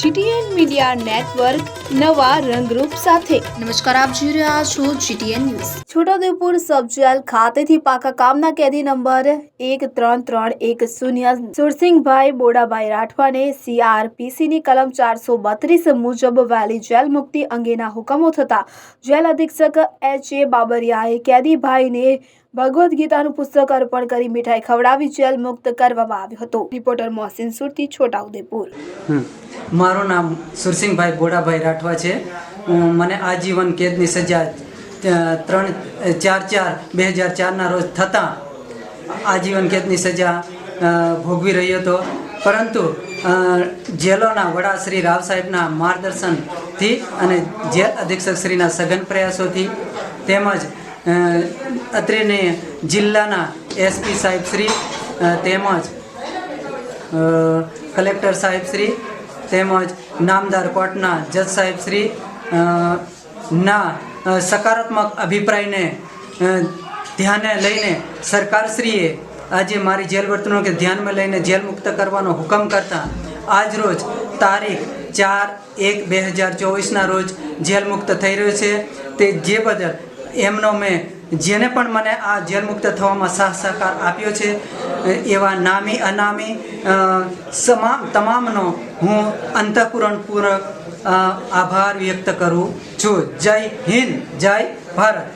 GTN media network નવા રંગરૂપ સાથે. નમસ્કાર આપ જોઈ રહ્યા છો GTN news. Chhotaudepur sub jail ખાતેથી પાકા કામના કેદી નંબર એક ત્રણ ત્રણ એક શૂન્ય સુરસિંહભાઈ બોડાભાઈ રાઠવાને સીઆરપીસીની કલમ ચારસો બત્રીસ મુજબ વહેલી જેલ મુક્તિ અંગેના હુકમો થતા જેલ અધિક્ષક એચ એ બાબરિયાએ કેદીભાઈને ભગવદ્ ગીતાનું પુસ્તક અર્પણ કરી મીઠાઈ ખવડાવી જેલ મુક્ત કરવામાં આવ્યો હતો. રિપોર્ટર મોહસિન સુરતી, છોટાઉદેપુર. મારું નામ સુરસિંહભાઈ ગોડાભાઈ રાઠવા છે. મને આજીવન કેદની સજા ત્રણ, ચાર ચાર, બે હજાર ચારના રોજ થતાં આજીવન કેદની સજા ભોગવી રહ્યો હતો. પરંતુ જેલોના વડા શ્રી રાવ સાહેબના માર્ગદર્શનથી અને જેલ અધિક્ષક શ્રીના સઘન પ્રયાસોથી તેમજ અત્રેની જિલ્લાના એસપી સાહેબ શ્રી તેમજ કલેક્ટર સાહેબ શ્રી, તેમજ નામદાર કોર્ટના જજ સાહેબ શ્રી ના સકારાત્મક અભિપ્રાયને ધ્યાને લઈને સરકારશ્રીએ આજે મારી જેલ વર્તણૂકે ધ્યાનમાં લઈને જેલ મુક્ત કરવાનો હુકમ કરતા આજ રોજ તારીખ ચાર એક બે હજાર ચોવીસના રોજ જેલ મુક્ત થઈ રહ્યો છે. તે જે બદલ એમનો મેં જેને પણ મને આ જેલ મુક્ત થવામાં સહ સહકાર આપ્યો છે એવા નામી અનામી તમામ તમામનો હું અંતઃપૂર્ણપૂર્વક અ, આભાર વ્યક્ત કરું છું. જય હિન્દ જય ભારત.